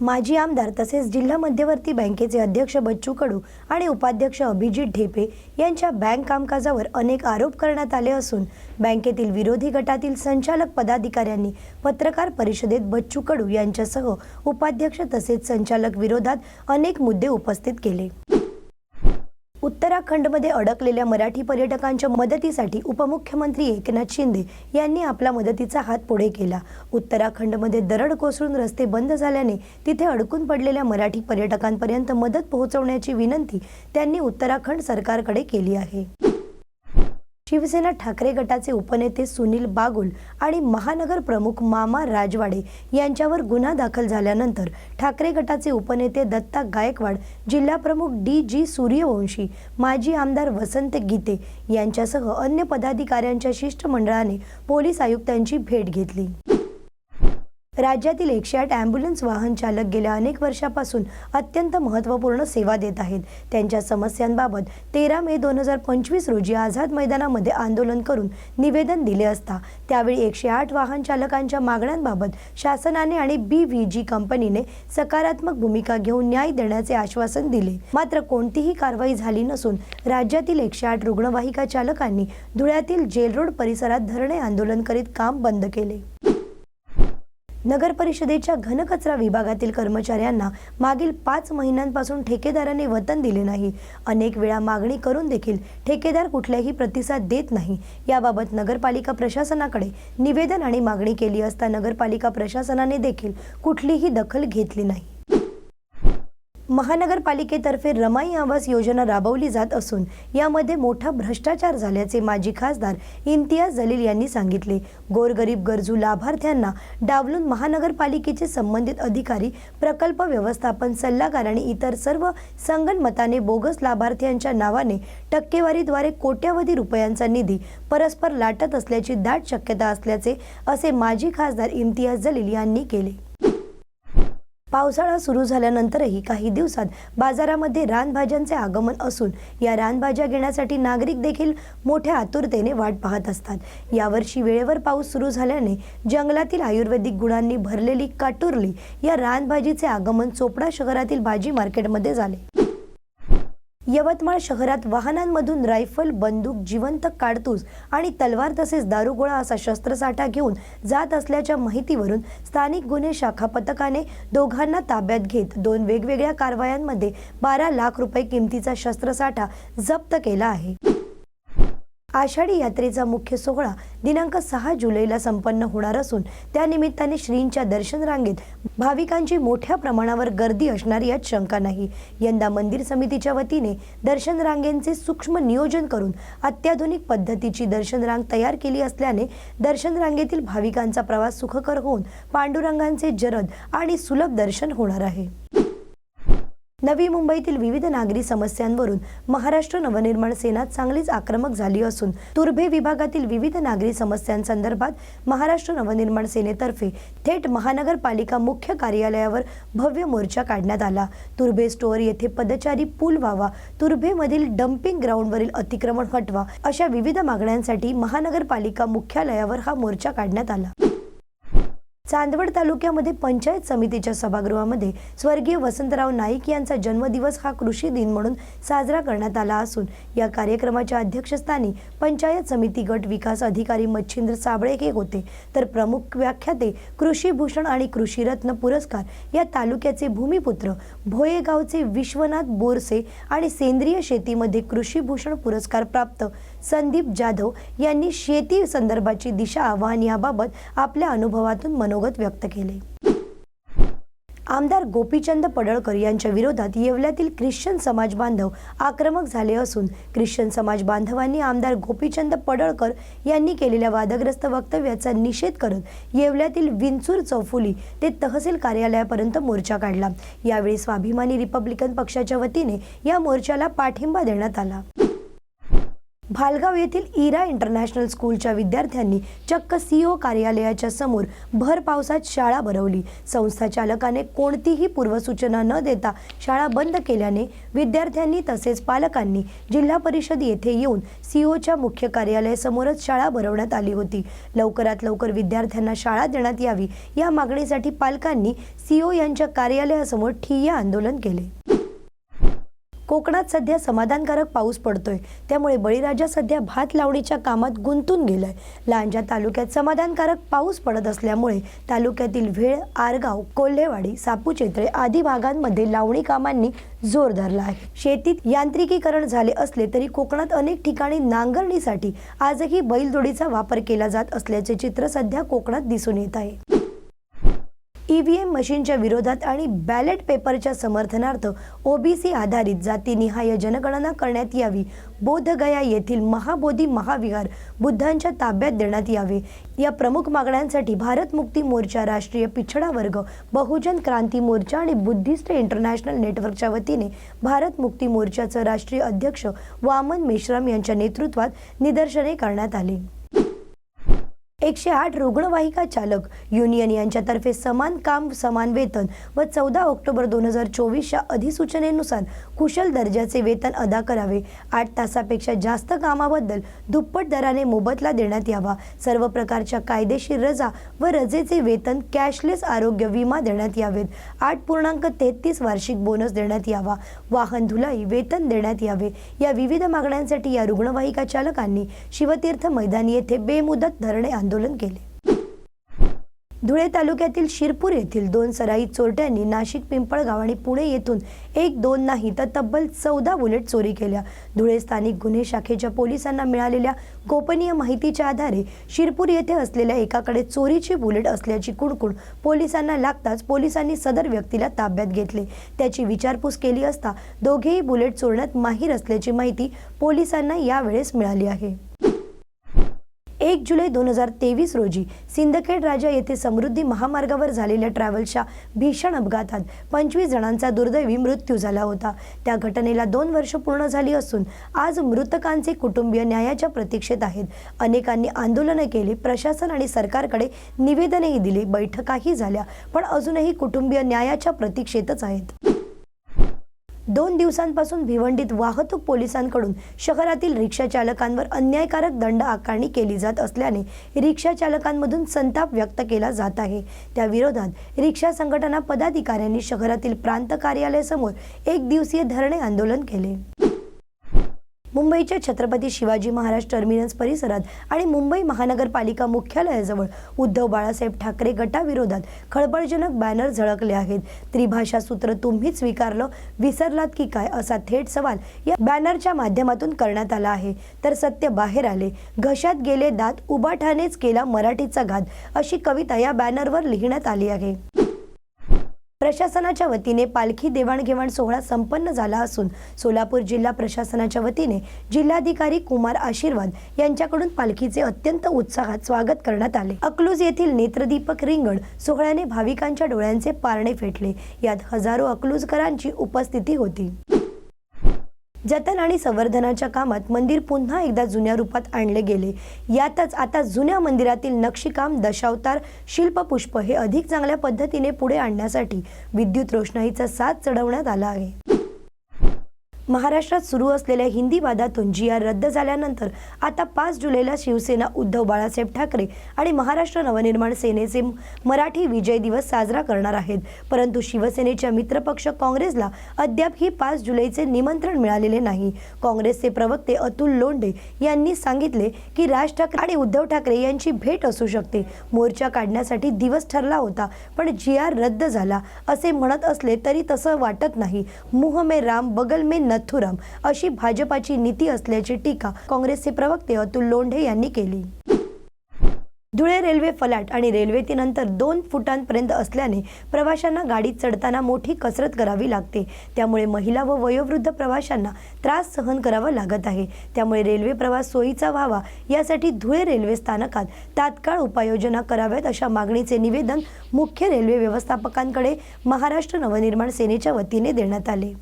माजी आमदार तसेच जिल्हा मध्यवर्ती बँकेचे अध्यक्ष बच्चू कडू आणि उपाध्यक्ष अभिजित ढेपे यांच्या बँक कामकाजावर अनेक आरोप करण्यात आले असून बँकेतील विरोधी गटातील संचालक पदाधिकाऱ्यांनी पत्रकार परिषदेत बच्चू कडू यांच्यासह उपाध्यक्ष तसेच संचालक विरोधात अनेक मुद्दे उपस्थित केले. उत्तराखंडमध्ये अडकलेल्या मराठी पर्यटकांच्या मदतीसाठी उपमुख्यमंत्री एकनाथ शिंदे यांनी आपला मदतीचा हात पुढे केला. उत्तराखंडमध्ये दरड कोसळून रस्ते बंद झाल्याने तिथे अडकून पडलेल्या मराठी पर्यटकांपर्यंत मदत पोहोचवण्याची विनंती त्यांनी उत्तराखंड सरकारकडे केली आहे. शिवसेना ठाकरे गटाचे उपनेते सुनील बागुल आणि महानगर प्रमुख मामा राजवाडे यांच्यावर गुन्हा दाखल झाल्यानंतर ठाकरे गटाचे उपनेते दत्ता गायकवाड जिल्हाप्रमुख डी जी सूर्यवंशी माजी आमदार वसंत गीते यांच्यासह अन्य पदाधिकाऱ्यांच्या शिष्टमंडळाने पोलीस आयुक्तांची भेट घेतली. राज्यातील एकशे आठ ॲम्ब्युलन्स वाहन चालक गेल्या अनेक वर्षापासून अत्यंत महत्त्वपूर्ण सेवा देत आहेत. त्यांच्या समस्यांबाबत तेरा मे दोन हजार पंचवीस रोजी आझाद मैदानामध्ये आंदोलन करून निवेदन दिले असता त्यावेळी एकशे आठ वाहन चालकांच्या मागण्यांबाबत शासनाने आणि बी व्ही जी कंपनीने सकारात्मक भूमिका घेऊन न्याय देण्याचे आश्वासन दिले. मात्र कोणतीही कारवाई झाली नसून राज्यातील एकशे आठ रुग्णवाहिका चालकांनी धुळ्यातील जेल रोड परिसरात धरणे आंदोलन करीत काम बंद केले. नगर परिषदेच्या घनकचरा विभागातील कर्मचाऱ्यांना मागील पाच महिन्यांपासून ठेकेदाराने वतन दिले नाही. अनेक वेळा मागणी करून देखील ठेकेदार कुठलाही प्रतिसाद देत नाही. याबाबत नगरपालिका प्रशासनाकडे निवेदन आणि मागणी केली असता नगरपालिका प्रशासनाने देखील कुठलीही दखल घेतली नाही. महानगरपालिकेतर्फे रमाई आवास योजना राबवली जात असून यामध्ये मोठा भ्रष्टाचार झाल्याचे माजी खासदार इम्तियाज जलील यांनी सांगितले. गोरगरीब गरजू लाभार्थ्यांना डावलून महानगरपालिकेचे संबंधित अधिकारी प्रकल्प व्यवस्थापन सल्लागार आणि इतर सर्व संगणमताने बोगस लाभार्थ्यांच्या नावाने टक्केवारीद्वारे कोट्यावधी रुपयांचा निधी परस्पर लाटत असल्याची दाट शक्यता असल्याचे असे माजी खासदार इम्तियाज जलील यांनी केले. पावसाळा सुरू झाल्यानंतरही काही दिवसात बाजारामध्ये रानभाज्यांचे आगमन असून या रानभाज्या घेण्यासाठी नागरिक देखील मोठ्या आतुरतेने वाट पाहत असतात. यावर्षी वेळेवर पाऊस सुरू झाल्याने जंगलातील आयुर्वेदिक गुणांनी भरलेली काटुरली या रानभाजीचे आगमन चोपडा शहरातील भाजी मार्केटमध्ये झाले. यवतमाळ शहरात वाहनांमधून रायफल बंदूक जिवंत काडतूस आणि तलवार तसेच दारुगोळा असा शस्त्रसाठा घेऊन जात असल्याच्या माहितीवरून स्थानिक गुन्हे शाखा पथकाने दोघांना ताब्यात घेत दोन वेगवेगळ्या कारवायांमध्ये बारा लाख रुपये किमतीचा शस्त्रसाठा जप्त केला आहे. आषाढी यात्रेचा मुख्य सोहळा दिनांक सहा जुलैला संपन्न होणार असून त्यानिमित्ताने श्रींच्या दर्शन रांगेत भाविकांची मोठ्या प्रमाणावर गर्दी असणार यात शंका नाही. यंदा मंदिर समितीच्या वतीने दर्शन रांगेंचे सूक्ष्म नियोजन करून अत्याधुनिक पद्धतीची दर्शन रांग तयार केली असल्याने दर्शन रांगेतील भाविकांचा प्रवास सुखकर होऊन पांडुरंगांचे जरद आणि सुलभ दर्शन होणार आहे. नवी मुंबईतील विविध नागरी समस्यांवरून महाराष्ट्र नवनिर्माण सेना चांगलीच आक्रमक झाली असून तुर्भे विभागातील विविध नागरी समस्यांसंदर्भात महाराष्ट्र नवनिर्माण सेनेतर्फे थेट महानगरपालिका मुख्य कार्यालयावर भव्य मोर्चा काढण्यात आला. तुर्भे स्टोअर येथे पदचारी पूल व्हावा तुर्भेमधील डम्पिंग ग्राउंडवरील अतिक्रमण हटवा अशा विविध मागण्यांसाठी महानगरपालिका मुख्यालयावर हा मोर्चा काढण्यात आला. चांदवड तालुक्यामध्ये पंचायत समितीच्या सभागृहामध्ये स्वर्गीय वसंतराव नाईक यांचा जन्मदिवस हा कृषी दिन म्हणून साजरा करण्यात आला असून या कार्यक्रमाच्या अध्यक्षस्थानी पंचायत समिती गट विकास अधिकारी मच्छिंद्र साबळे हे होते. तर प्रमुख व्याख्याते कृषीभूषण आणि कृषीरत्न पुरस्कार या तालुक्याचे भूमिपुत्र भोयेगावचे विश्वनाथ बोरसे आणि सेंद्रिय शेतीमध्ये कृषीभूषण पुरस्कार प्राप्त संदीप जाधव यांनी शेती संदर्भाची दिशा आव्हान याबाबत आपल्या अनुभवातून मनोगत व्यक्त केले. आमदार गोपीचंद पडळकर यांच्या विरोधात येवल्यातील ख्रिश्चन समाज बांधव आक्रमक झाले असून ख्रिश्चन समाज बांधवांनी आमदार गोपीचंद पडळकर यांनी केलेल्या वादग्रस्त वक्तव्याचा निषेध करत येवल्यातील विंचूर चौफुली ते तहसील कार्यालयापर्यंत मोर्चा काढला. यावेळी स्वाभिमानी रिपब्लिकन पक्षाच्या वतीने या मोर्चाला पाठिंबा देण्यात आला. भालगाव येथील इरा इंटरनॅशनल स्कूलच्या विद्यार्थ्यांनी चक्क सीओ कार्यालयाच्या समोर भर पावसात शाळा भरवली. संस्था चालकाने कोणतीही पूर्वसूचना न देता शाळा बंद केल्याने विद्यार्थ्यांनी तसेच पालकांनी जिल्हा परिषद येथे येऊन सीओच्या मुख्य कार्यालयासमोरच शाळा भरवण्यात आली होती. लवकरात लवकर विद्यार्थ्यांना शाळा देण्यात यावी या मागणीसाठी पालकांनी सीओ यांच्या कार्यालयासमोर ठिय्या आंदोलन केले. कोकणात सध्या समाधानकारक पाऊस पडतोय. त्यामुळे बळीराजा सध्या भात लावणीच्या कामात गुंतून गेलाय. लांजा तालुक्यात समाधानकारक पाऊस पडत असल्यामुळे तालुक्यातील वेळ आरगाव कोल्हेवाडी सापूचेत्रे आदी भागांमध्ये लावणी कामांनी जोर धरला आहे. शेतीत यांत्रिकीकरण झाले असले तरी कोकणात अनेक ठिकाणी नांगरणीसाठी आजही बैलजोडीचा वापर केला जात असल्याचे चित्र सध्या कोकणात दिसून येत आहे. ईव्हीएम मशीनच्या विरोधात आणि बॅलेट पेपरच्या समर्थनार्थ ओबीसी आधारित जातीनिहाय जनगणना करण्यात यावी. बोधगया येथील महाबोधी महाविहार बुद्धांच्या ताब्यात देण्यात यावे. या प्रमुख मागण्यांसाठी भारत मुक्ती मोर्चा राष्ट्रीय पिछडा वर्ग बहुजन क्रांती मोर्चा आणि बुद्धिस्ट इंटरनॅशनल नेटवर्कच्या वतीने भारत मुक्ती मोर्चाचं राष्ट्रीय अध्यक्ष वामन मेश्राम यांच्या नेतृत्वात निदर्शने करण्यात आली. एकशे आठ रुग्णवाहिका चालक युनियन यांच्यातर्फे समान काम समान वेतन व चौदा ऑक्टोबर दोन हजार चोवीसच्या अधिसूचनेनुसार कुशल दर्जाचे वेतन अदा करावे. आठ तासापेक्षा जास्त कामाबद्दल दुप्पट दराने मोबदला देण्यात यावा. सर्व प्रकारच्या कायदेशीर रजा व रजेचे वेतन कॅशलेस आरोग्य विमा देण्यात यावेत. आठ पूर्णांक तेहतीस वार्षिक बोनस देण्यात यावा. वाहन धुलाई वेतन देण्यात यावे. या विविध मागण्यांसाठी या रुग्णवाहिका चालकांनी शिवतीर्थ मैदान येथे बेमुदत धरणे आंदोलन केले. धुळे तालुक्यातील शिरपूर येथील दोन सराई चोरट्यांनी नाशिक पिंपळगाव आणि पुणे येथून एक दोन नाही तर तब्बल चौदा बुलेट चोरी केल्या. धुळे स्थानिक गुन्हे शाखेच्या पोलिसांना मिळालेल्या गोपनीय माहितीच्या आधारे शिरपूर येथे असलेल्या एकाकडे चोरीची बुलेट असल्याची कुणकुण पोलिसांना लागताच पोलिसांनी सदर व्यक्तीला ताब्यात घेतले. त्याची विचारपूस केली असता दोघेही बुलेट चोरण्यात माहीर असल्याची माहिती पोलिसांना यावेळेस मिळाली आहे. एक जुलै दोन हजार तेवीस रोजी सिंदखेड राजा येथे समृद्धी महामार्गावर झालेल्या ट्रॅव्हल्सच्या भीषण अपघातात पंचवीस जणांचा दुर्दैवी मृत्यू झाला होता. त्या घटनेला दोन वर्ष पूर्ण झाली असून आज मृतकांचे कुटुंबीय न्यायाच्या प्रतीक्षेत आहेत. अनेकांनी आंदोलनं केली प्रशासन आणि सरकारकडे निवेदनही दिली बैठकाही झाल्या पण अजूनही कुटुंबीय न्यायाच्या प्रतीक्षेतच आहेत. दोन दिवसांपासून भिवंडीत वाहतूक पोलिसांकडून शहरातील रिक्षा चालकांवर अन्यायकारक दंड आकारणी केली जात असल्याने रिक्षा चालकांमधून संताप व्यक्त केला जात आहे. त्याविरोधात रिक्षा संघटना पदाधिकाऱ्यांनी शहरातील प्रांत कार्यालयासमोर एक दिवसीय धरणे आंदोलन केले. मुंबईच्या छत्रपती शिवाजी महाराज टर्मिनस परिसरात आणि मुंबई महानगरपालिका मुख्यालयाजवळ उद्धव बाळासाहेब ठाकरे गटाविरोधात खळबळजनक बॅनर झळकले आहेत. त्रिभाषा सूत्र तुम्हीच स्वीकारलं विसरलात की काय असा थेट सवाल या बॅनरच्या माध्यमातून करण्यात आला आहे. तर सत्य बाहेर आले. घशात गेले दात उबाठानेच केला मराठीचा घात अशी कविता या बॅनरवर लिहिण्यात आली आहे. प्रशासनाच्या वतीने पालखी देवाणघेवाण सोहळा संपन्न झाला असून सोलापूर जिल्हा प्रशासनाच्या वतीने जिल्हाधिकारी कुमार आशीर्वाद यांच्याकडून पालखीचे अत्यंत उत्साहात स्वागत करण्यात आले. अकलूज येथील नेत्रदीपक रिंगण सोहळ्याने भाविकांच्या डोळ्यांचे पारणे फेटले. यात हजारो अकलूजकरांची उपस्थिती होती. जतन आणि संवर्धनाच्या कामात मंदिर पुन्हा एकदा जुन्या रूपात आणले गेले. यातच आता जुन्या मंदिरातील नक्षीकाम दशावतार शिल्पपुष्प हे अधिक चांगल्या पद्धतीने पुढे आणण्यासाठी विद्युत रोषणाईचा साथ चढवण्यात आला आहे. महाराष्ट्रात सुरू असलेल्या हिंदी वादातून जी आर रद्द झाल्यानंतर आता पाच जुलैला शिवसेना उद्धव बाळासाहेब ठाकरे आणि महाराष्ट्र नवनिर्माण सेनेचे मराठी विजय दिवस साजरा करणार आहेत. परंतु शिवसेनेच्या मित्रपक्ष काँग्रेसला अद्याप ही पाच जुलैचे निमंत्रण मिळालेले नाही. काँग्रेसचे प्रवक्ते अतुल लोंढे यांनी सांगितले की राज ठाकरे आणि उद्धव ठाकरे यांची भेट असू शकते. मोर्चा काढण्यासाठी दिवस ठरला होता पण जी आर रद्द झाला असे म्हणत असले तरी तसं वाटत नाही. मुह मे राम बगल में नथुराम अशी भाजपाची नीती असल्याची टीका काँग्रेसचे प्रवक्ते अतुल लोंढे यांनी केली. धुळे रेल्वे फलाट आणि रेल्वेतीनंतर दोन फुटांपर्यंत असल्याने प्रवाशांना गाडीत चढताना मोठी कसरत करावी लागते. त्यामुळे महिला व वयोवृद्ध प्रवाशांना त्रास सहन करावा लागत आहे. त्यामुळे रेल्वे प्रवास सोयीचा व्हावा यासाठी धुळे रेल्वे स्थानकात तात्काळ उपाययोजना कराव्यात अशा मागणीचे निवेदन मुख्य रेल्वे व्यवस्थापकांकडे महाराष्ट्र नवनिर्माण सेनेच्या वतीने देण्यात आले.